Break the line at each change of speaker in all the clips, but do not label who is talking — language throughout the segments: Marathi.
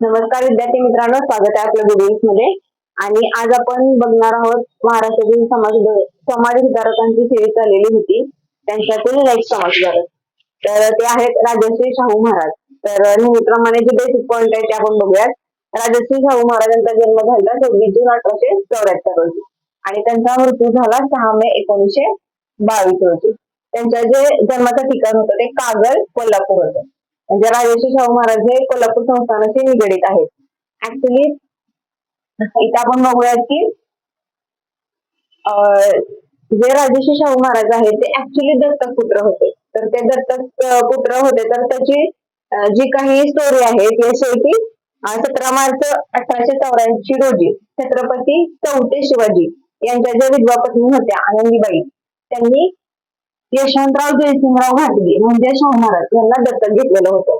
नमस्कार विद्यार्थी मित्रांनो स्वागत आहे आपल्या व्हिडिओजमध्ये. आणि आज आपण बघणार आहोत महाराष्ट्रातील समाज समाज सुधारकांची सेरी चाललेली होती. त्यांच्यातील एक समाज सुधारक. तर ते आहेत राजश्री शाहू महाराज. तर नेहमीप्रमाणे जे बेसिक पॉइंट आहे ते आपण बघूयात. राजश्री शाहू महाराजांचा जन्म झाला सव्वीस जून अठराशे चौऱ्याहत्तर रोजी. आणि त्यांचा मृत्यू झाला सहा मे एकोणीशे बावीस रोजी. त्यांचं जे जन्माचं ठिकाण होतं ते कागल कोल्हापूर होतं. म्हणजे राजर्षी शाहू महाराज हे कोल्हापूर संस्थानाशी निगडीत आहेत. ऍक्च्युली इथं आपण बघूयात की जे राजर्षी शाहू महाराज आहेत ते ऍक्च्युली दत्तक पुत्र होते. तर ते दत्तक पुत्र होते. तर त्याची जी काही स्टोरी आहे ती अशी आहे की सतरा मार्च अठराशे चौऱ्याऐंशी रोजी छत्रपती चौथे शिवाजी यांच्या ज्या विधवा पत्नी होत्या आनंदीबाई त्यांनी यशवंतराव जयसिंगराव घाटगे म्हणजे शाहू महाराज यांना दत्तक घेतलेलं होतं.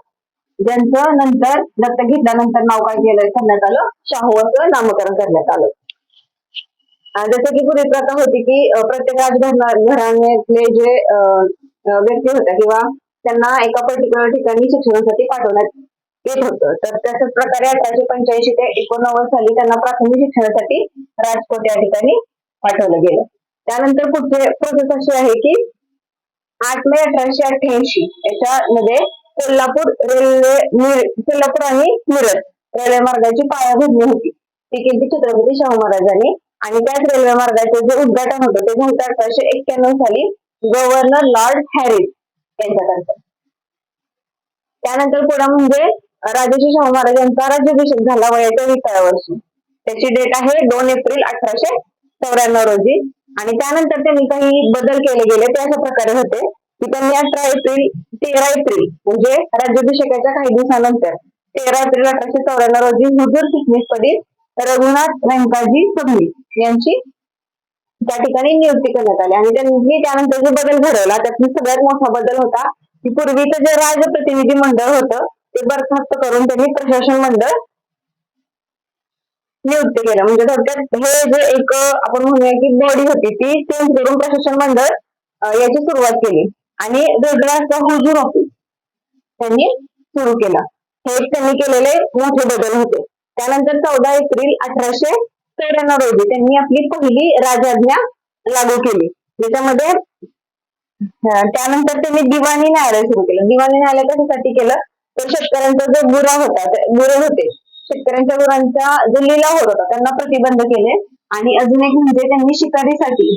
ज्यांचं नंतर दत्तक घेतल्यानंतर नाव काय केलं करण्यात आलं? शाहू असं नामकरण करण्यात आलं. जसं की पूर्वी प्रथा होती की प्रत्येक राजघराण्यातले घराण्यातले जे व्यक्ती होत्या किंवा त्यांना एका पर्टिक्युलर ठिकाणी शिक्षणासाठी पाठवण्यात येत होतं. तर तशाच प्रकारे अठराशे पंच्याऐंशी ते एकोणनव्वद साली त्यांना प्राथमिक शिक्षणासाठी राजकोट या ठिकाणी पाठवलं गेलं. त्यानंतर पुढचे प्रोसेस अशी आहे की आठ मे अठराशे अठ्ठ्याऐंशी याच्यामध्ये कोल्हापूर रेल्वे कोल्हापूर आणि मिरज रेल्वे मार्गाची पायाभरणी होती. ती केली छत्रपती शाहू महाराजांनी. आणि त्याच रेल्वे मार्गाचे जे उद्घाटन होतं ते झालं अठराशे एक्क्याण्णव साली गव्हर्नर लॉर्ड हॅरिस यांच्यातर्फे. त्यानंतर पुढे म्हणजे राजर्षी शाहू महाराज यांचा राज्याभिषेक झाला वयाच्या विसाव्या वर्षी. त्याची डेट आहे दोन एप्रिल अठराशे चौऱ्याण्णव रोजी. आणि त्यानंतर त्यांनी काही बदल केले गेले ते अशा प्रकारे होते की त्यांनी अठरा एप्रिल तेरा एप्रिल म्हणजे राज्याभिषेकाच्या काही दिवसानंतर तेरा एप्रिल अठराशे चौऱ्याण्णव रोजी हुजूर चिटणीसपदी रघुनाथ व्यंकाजी फडणवीस यांची त्या ठिकाणी नियुक्ती करण्यात आली. आणि त्यांनी त्यानंतर जो बदल घडवला त्यातून सगळ्यात मोठा बदल होता की पूर्वीचं जे राजप्रतिनिधी मंडळ होतं ते बरखास्त करून त्यांनी प्रशासन मंडळ नियुक्त केलं म्हणजे थोडक्यात हे जे एक आपण म्हणूया की बॉडी होती ती चेंज करून प्रशासन मंडळ याची सुरुवात केली. आणि वेगळं असं हुजूर ऑफिस त्यांनी सुरू केला. हे त्यांनी केलेले मोठे बदल होते. त्यानंतर चौदा एप्रिल अठराशे चौऱ्याण्णव रोजी त्यांनी आपली पहिली राजाज्ञा लागू केली. ज्याच्यामध्ये त्यानंतर त्यांनी दिवाणी न्यायालय सुरू केलं. दिवाणी न्यायालय कशासाठी केलं? तर शेतकऱ्यांचा जो गुरा होता ते- गुरे होते. शेतकऱ्यांच्या गुरांचा जो लिलाव होत होता. त्यांना प्रतिबंध केले आणि अजून एक म्हणजे त्यांनी शिकारीसाठी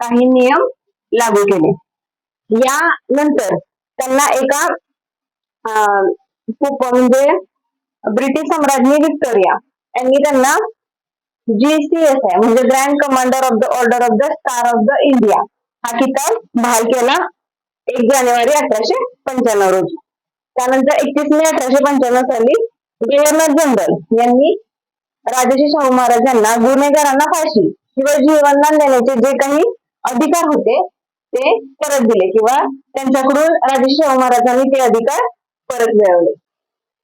काही नियम लागू केले. यानंतर त्यांना एका खूप म्हणजे ब्रिटिश सम्राज्ञी विक्टोरिया यांनी त्यांना जीसीएस आहे म्हणजे grand commander of the order of the star of the India हा किताब बहाल केला एक जानेवारी अठराशे पंच्याण्णव रोजी. त्यानंतर एकतीस मे अठराशे पंच्याण्णव साली गव्हर्नर जनरल यांनी राजर्षी शाहू महाराज यांना गुन्हेगारांना फाशी किंवा जीवनदान देण्याचे जे काही अधिकार होते ते परत दिले किंवा त्यांच्याकडून राजर्षी शाहू महाराजांनी ते अधिकार परत मिळवले.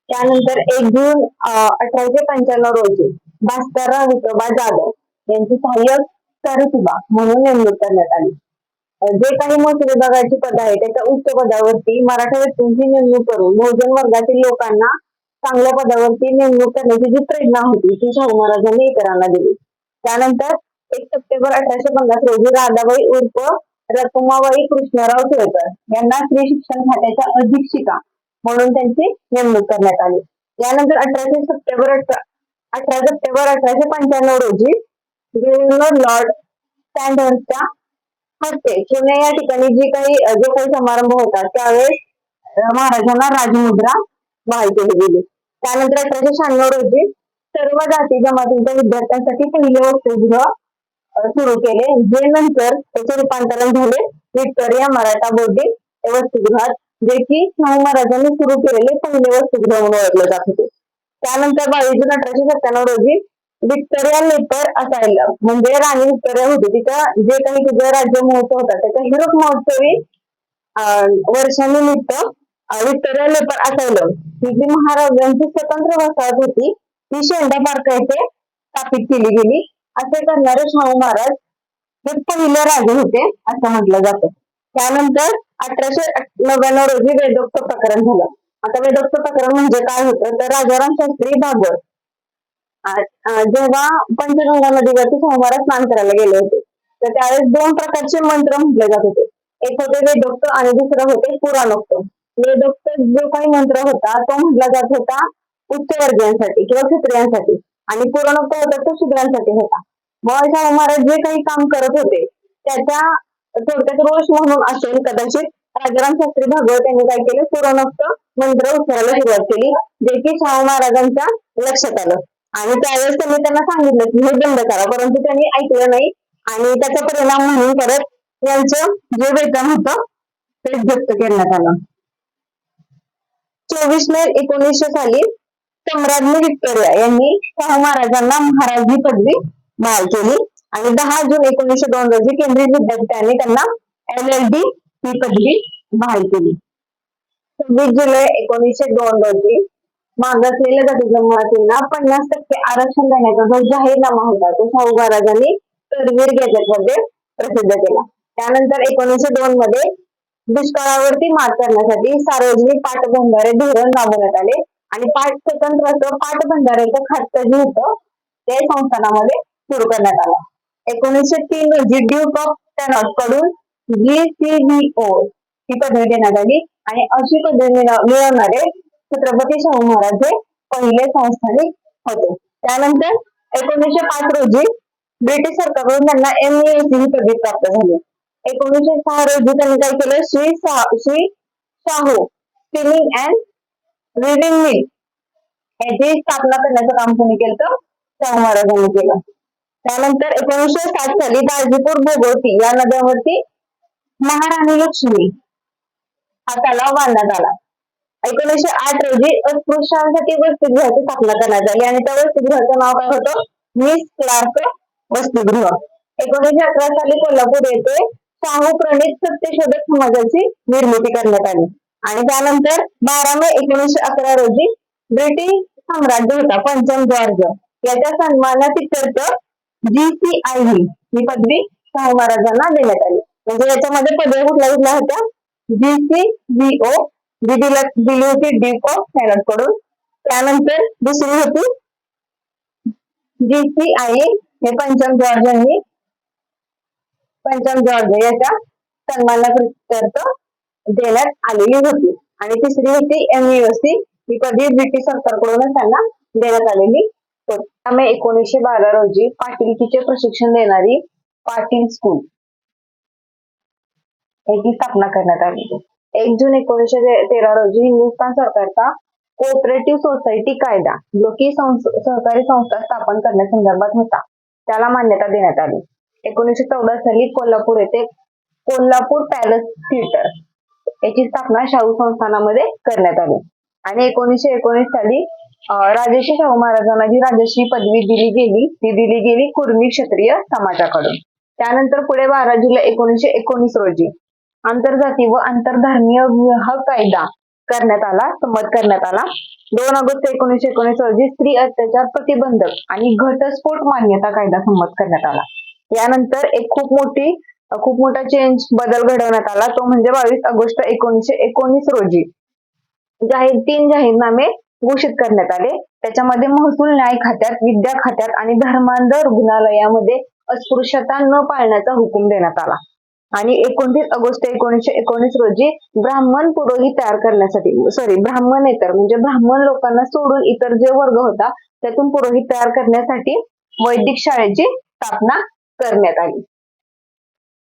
त्यानंतर एक जून अठराशे पंच्याण्णव रोजी भास्करराव विठोबा जाधव यांची सहाय्यक सरसुबा म्हणून नेमणूक करण्यात आली. जे काही महसूल विभागाची पद आहे त्याच्या उच्च पदावरती मराठा व्यक्तींची नेमणूक करून बहुजन वर्गातील लोकांना चांगल्या पदावरती नेमणूक करण्याची जी प्रेरणा होती ती शाहू महाराजांनी इतरांना दिली. त्यानंतर एक सप्टेंबर अठराशे पन्नास रोजी राधाबाई उर्फ रकुमाबाई कृष्णराव केळकर यांना स्त्री शिक्षण खात्याच्या अधीक्षिका म्हणून त्यांची नेमणूक करण्यात आली. यानंतर अठराशे सप्टेंबर अठरा अठरा सप्टेंबर अठराशे पंच्याण्णव रोजी गव्हर्नर लॉर्ड स्टँडर्सच्या हस्ते पुणे या ठिकाणी जी काही जो काही समारंभ होता त्यावेळेस महाराजांना राजमुद्रा बहाल केली गेली त्यानंतर अठराशे शहाण्णव रोजी सर्व जाती जमातींच्या विद्यार्थ्यांसाठी पहिले वसतिगृह सुरू केले. जे नंतर त्याचे रूपांतरण झाले. विक्टोरिया मराठा बोर्डिंग वसतिगृहात जे की शाहू महाराजांनी सुरू केलेले पहिले वसतिगृह म्हणून ओळखले जात होते. त्यानंतर बावीस जून अठराशे सत्त्याण्णव रोजी विक्टोरिया लेपर असायला म्हणजे राणी विक्टोरिया होती. तिथं जे काही तिथं राज्य महोत्सव होता त्याच्या हिरक महोत्सवी अं, वर्षानिमित्त विक्टोरिया लेपर असायलं ही जी महाराजांची स्वतंत्र वसाहत होती ती शेंडा पार्क येथे स्थापित केली गेली. असे करणारे शाहू महाराज हे पहिले राजे होते असं म्हटलं जातं. त्यानंतर अठराशे नव्याण्णव रोजी वेदोक्त प्रकरण झालं. आता वेदोक्त प्रकरण म्हणजे काय होतं? तर राजाराम शास्त्री भागवत जेव्हा पंचगंगा नदीवरती सोमवार स्नान करायला गेले होते तर त्यावेळेस दोन प्रकारचे मंत्र म्हटले जात होते. एक होते वेदोक्त आणि दुसरं होते पुराणोक्त. वेदोक्त जो काही मंत्र होता तो म्हटला जात होता उच्चवर्गीयांसाठी किंवा क्षत्रियांसाठी आणि पुराणोक्त होता तो शूद्रांसाठी होता. मग शाहू महाराज जे काही काम करत होते त्याच्या थोडक्यात रोष म्हणून असेल कदाचित राजाराम शास्त्री भागवत यांनी काय केलं? पुराणोक्त मंत्र उच्चारायला सुरुवात केली जे की शाहू महाराजांच्या लक्षात आलं. आणि त्यावेळेस त्यांनी त्यांना सांगितलं की हे बंद करा परंतु त्यांनी ऐकलं नाही. आणि त्याचा परिणाम म्हणून परत यांचं जे वेतन होतं ते जप्त करण्यात आलं. चोवीस मे एकोणीसशे साली सम्राज्ञी विक्टोरिया यांनी शाहू महाराजांना महाराजी पदवी बहाल केली. आणि दहा जून एकोणीसशे दोन रोजी केंद्रीय विद्यापीठाने त्यांना एल एल डी ही पदवी बहाल केली. सव्वीस जुलै एकोणीसशे दोन रोजी मागासलेल्या जाती जमातींना पन्नास टक्के आरक्षण देण्याचा जो जाहीरनामा होता तो शाहू महाराजांनी करवीर गॅजेटमध्ये प्रसिद्ध केला. त्यानंतर एकोणीसशे दोन मध्ये दुष्काळावरती मात करण्यासाठी सार्वजनिक पाटबंधारे धोरण राबवण्यात आले आणि पाठ स्वतंत्र असं पाटबंधाऱ्याचं खातं जे होतं ते संस्थानामध्ये सुरू करण्यात आलं. एकोणीसशे तीन रोजी ड्यूक ऑफ टॅनॉटकडून जीसीबीओ ही पदवी देण्यात आली आणि अशी पदवी मिळव- मिळवणारे छत्रपती शाहू महाराज हे पहिले संस्थानिक होते. त्यानंतर एकोणीसशे पाच रोजी ब्रिटिश सरकारकडून त्यांना एम ही पदवी प्राप्त झाली. एकोणीसशे सहा रोजी त्यांनी काय केलं? Shri Shri Shahu spinning and reading mill याची स्थापना करण्याचं काम कोणी केलं तर शाहू महाराजांनी केलं. त्यानंतर एकोणीसशे साठ साली दाजीपूर भोगवती या नद्यावरती महाराणी लक्ष्मी हा तलाव बांधण्यात आला. एकोणीसशे आठ रोजी अस्पृश्यांसाठी वसतिगृहाची स्थापना करण्यात आली आणि त्या वसतिगृहाचं नाव काय होतं मिस क्लार्क वसतिगृह. एकोणीसशे अकरा साली कोल्हापूर येथे शाहू प्रणित सत्यशोधक समाजाची निर्मिती करण्यात आली. आणि त्यानंतर बारा मे एकोणीसशे अकरा रोजी ब्रिटिश साम्राज्य होता पंचम जॉर्ज याच्या सन्मानातित्यर्थ जीसीआय ही पदवी शाहू महाराजांना देण्यात आली. म्हणजे याच्यामध्ये पदवी कुठल्या कुठल्या होत्या? ओ जी दिला दिली होती डीप ऑफकडून. त्यानंतर दुसरी होती जी सी आय हे पंचम जॉर्ज यांनी पंचम जॉर्ज याच्या सन्मानाकरिता देण्यात आलेली होती. आणि तिसरी होती एमयूएससी ही पदवी ब्रिटिश सरकारकडूनच त्यांना देण्यात आलेली होती. त्यामुळे एकोणीसशे बारा रोजी पाटीलकीचे प्रशिक्षण देणारी पाटील स्कूल याची स्थापना करण्यात आली होती. एक जून एकोणीसशे ते- तेरा रोजी हिंदुस्थान सरकारचा कोऑपरेटिव्ह सोसायटी कायदा जो की सहकारी संस्था स्थापन करण्यासंदर्भात होता. त्याला मान्यता देण्यात आली. एकोणीसशे चौदा साली कोल्हापूर येथे कोल्हापूर पॅलेस थिएटर याची स्थापना शाहू संस्थानामध्ये करण्यात आली. आणि एकोणीसशे एकोणीस साली राजेश्री राजर्षी शाहू महाराजांना जी राजश्री पदवी दिली गेली ती दिली गेली कुर्मी क्षत्रिय समाजाकडून. त्यानंतर पुढे बारा जुलै एकोणीसशे एकोणीस रोजी आंतरजाती व आंतरधर्मीय विवाह कायदा करण्यात आला संमत करण्यात आला. दोन ऑगस्ट एकोणीसशे एकोणीस रोजी स्त्री अत्याचार प्रतिबंधक आणि घटस्फोट मान्यता कायदा संमत करण्यात आला. यानंतर एक खूप मोठी खूप मोठा चेंज बदल घडवण्यात आला. तो म्हणजे बावीस ऑगस्ट एकोणीसशे एकोणीस रोजी जाहीर तीन जाहीरनामे घोषित करण्यात आले. त्याच्यामध्ये महसूल न्याय खात्यात विद्या खात्यात आणि धर्मांध रुग्णालयामध्ये अस्पृश्यता न पाळण्याचा हुकूम देण्यात आला. आणि एकोणतीस ऑगस्ट एकोणीसशे एकोणीस रोजी ब्राह्मण पुरोहित तयार करण्यासाठी सॉरी ब्राह्मण इतर म्हणजे ब्राह्मण लोकांना सोडून इतर जे वर्ग होता त्यातून पुरोहित तयार करण्यासाठी वैदिक शाळेची स्थापना करण्यात आली.